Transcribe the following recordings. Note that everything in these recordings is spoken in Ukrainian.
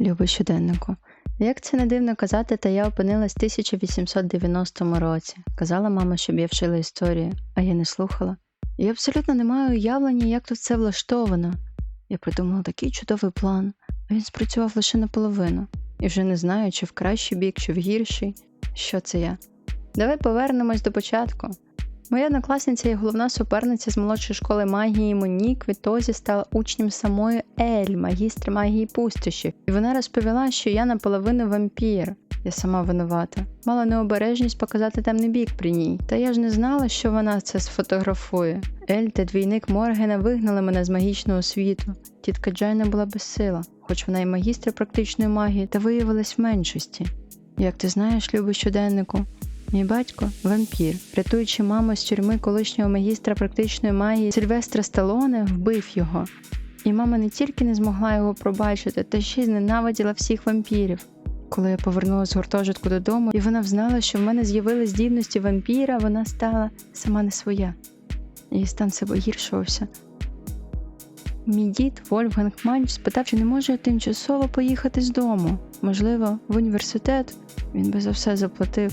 Любий щоденнику. Як це не дивно казати, та я опинилась в 1890 році. Казала мама, щоб я вчила історію, а я не слухала. Я абсолютно не маю уявлення, як тут це влаштовано. Я придумала такий чудовий план, а він спрацював лише наполовину. І вже не знаю, чи в кращий бік, чи в гірший. Що це я? Давай повернемось до початку. Моя однокласниця і головна суперниця з молодшої школи магії Монік відтоді стала учнем самої Ель, магістра магії пустощів, і вона розповіла, що я наполовину вампір. Я сама винувата. Мала необережність показати темний бік при ній. Та я ж не знала, що вона це сфотографує. Ель та двійник Моргена вигнали мене з магічного світу. Тітка Джайна була безсила, хоч вона і магістр практичної магії, та виявилась в меншості. Як ти знаєш, любий щоденнику, Мій батько вампір, рятуючи маму з тюрми колишнього магістра практичної магії Сильвестра Сталоне, вбив його. І мама не тільки не змогла його пробачити, та ще й зненавиділа всіх вампірів. Коли я повернулася з гуртожитку додому, і вона взнала, що в мене з'явились здібності вампіра, вона стала сама не своя. Її стан все погіршувався. Мій дід Вольфганг Манч спитав, чи не може я тимчасово поїхати з дому. Можливо, в університет він би за все заплатив.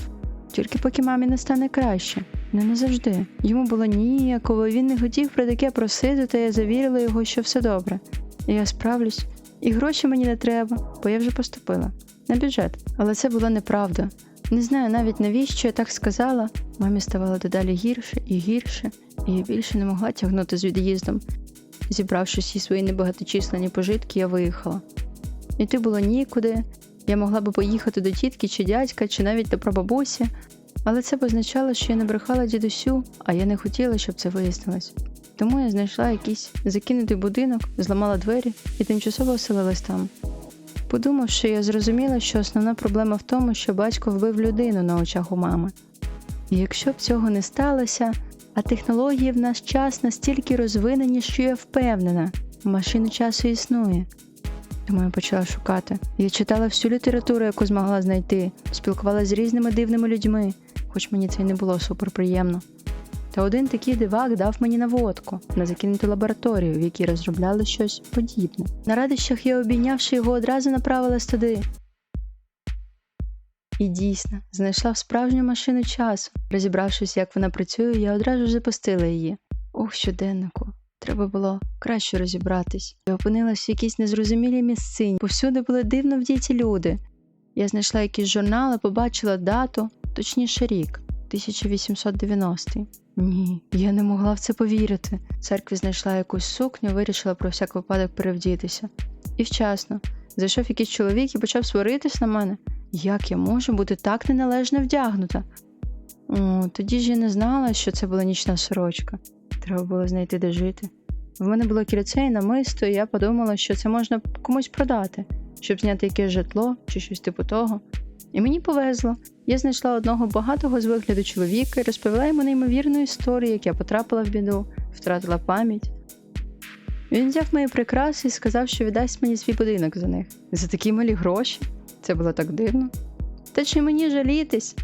Тільки поки мамі не стане краще, не назавжди. Йому було ніяково, він не хотів про таке просити, та я завірила його, що все добре. І я справлюсь, і гроші мені не треба, бо я вже поступила на бюджет. Але це була неправда. Не знаю навіть навіщо я так сказала. Мамі ставало дедалі гірше і гірше, і я більше не могла тягнути з від'їздом. Зібравши всі свої небагаточисленні пожитки, я виїхала. Іти було нікуди, я могла би поїхати до тітки чи дядька, чи навіть до прабабусі, але це б означало, що я не брехала дідусю, а я не хотіла, щоб це вияснилось. Тому я знайшла якийсь закинутий будинок, зламала двері і тимчасово оселилась там. Подумавши, я зрозуміла, що основна проблема в тому, що батько вбив людину на очах у мами. І якщо б цього не сталося, а технології в наш час настільки розвинені, що я впевнена, машина часу існує. Тому я почала шукати. Я читала всю літературу, яку змогла знайти, спілкувалася з різними дивними людьми, хоч мені це й не було суперприємно. Та один такий дивак дав мені наводку на закинуту лабораторію, в якій розробляли щось подібне. На радощах я, обійнявши його, одразу направилась туди. І дійсно, знайшла справжню машину часу. Розібравшись, як вона працює, я одразу запустила її. Ох, щоденнику. Треба було краще розібратись. Я опинилась в якійсь незрозумілій місцині. Повсюди були дивно вдіті люди. Я знайшла якісь журнали, побачила дату, точніше рік 1890. Ні, я не могла в це повірити. В церкві знайшла якусь сукню, вирішила про всяк випадок перевдітися. І вчасно зайшов якийсь чоловік і почав сваритись на мене. Як я можу бути так неналежно вдягнута? О, тоді ж я не знала, що це була нічна сорочка. Треба було знайти, де жити. В мене було кільце і намисто, і я подумала, що це можна комусь продати, щоб зняти якесь житло чи щось типу того. І мені повезло. Я знайшла одного багатого з вигляду чоловіка і розповіла йому неймовірну історію, як я потрапила в біду, втратила пам'ять. Він взяв мої прикраси і сказав, що віддасть мені свій будинок за них. За такі малі гроші. Це було так дивно. Та чи мені жалітись?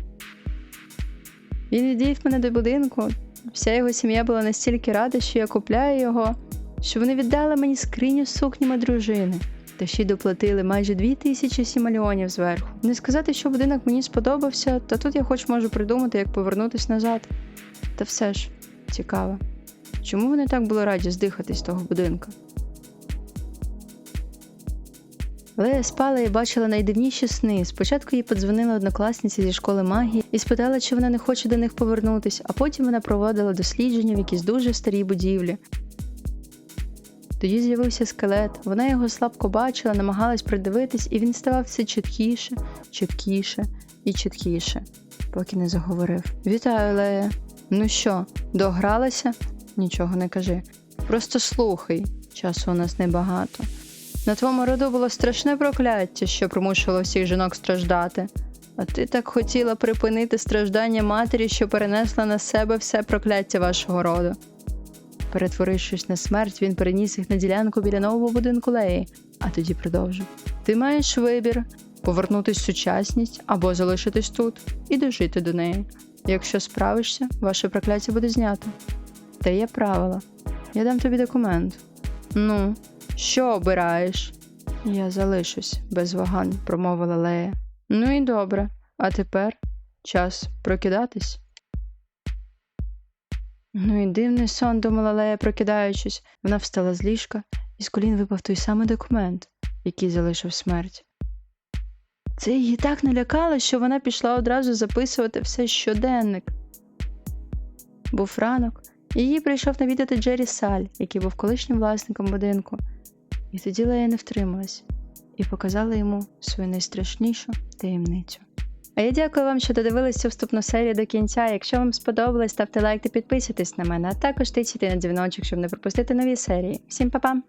Він відвів мене до будинку, Вся його сім'я була настільки рада, що я купляю його, що вони віддали мені скриню з сукнями дружини, та ще й доплатили майже дві тисячі сімальонів зверху. Не сказати, що будинок мені сподобався, та тут я хоч можу придумати, як повернутися назад. Та все ж цікаво. Чому вони так були раді здихатись того будинку? Але я спала і бачила найдивніші сни. Спочатку їй подзвонила однокласниця зі школи магії і спитала, чи вона не хоче до них повернутися, а потім вона проводила дослідження в якійсь дуже старій будівлі. Тоді з'явився скелет, вона його слабко бачила, намагалась придивитись, і він ставав все чіткіше, чіткіше і чіткіше, поки не заговорив. Вітаю, Лея. Ну що, догралася? Нічого не кажи. Просто слухай, часу у нас небагато. На твоєму роду було страшне прокляття, що примушувало всіх жінок страждати. А ти так хотіла припинити страждання матері, що перенесла на себе все прокляття вашого роду. Перетворившись на смерть, він переніс їх на ділянку біля нового будинку Леї, а тоді продовжив: Ти маєш вибір повернутись в сучасність або залишитись тут і дожити до неї. Якщо справишся, ваше прокляття буде знято. Та є правила. Я дам тобі документ. Ну, що обираєш? Я залишусь без вагань, промовила Лея. Ну і добре, а тепер час прокидатись. Ну і дивний сон, думала Лея, прокидаючись. Вона встала з ліжка, і з колін випав той самий документ, який залишив смерть. Це її так налякало, що вона пішла одразу записувати все щоденник. Був ранок, і її прийшов навідати Джері Саль, який був колишнім власником будинку. І тоді Лея не втрималась і показала йому свою найстрашнішу таємницю. А я дякую вам, що додивились цю вступну серію до кінця. Якщо вам сподобалось, ставте лайк та підписуйтесь на мене, а також тицяйте на дзвіночок, щоб не пропустити нові серії. Всім па-па!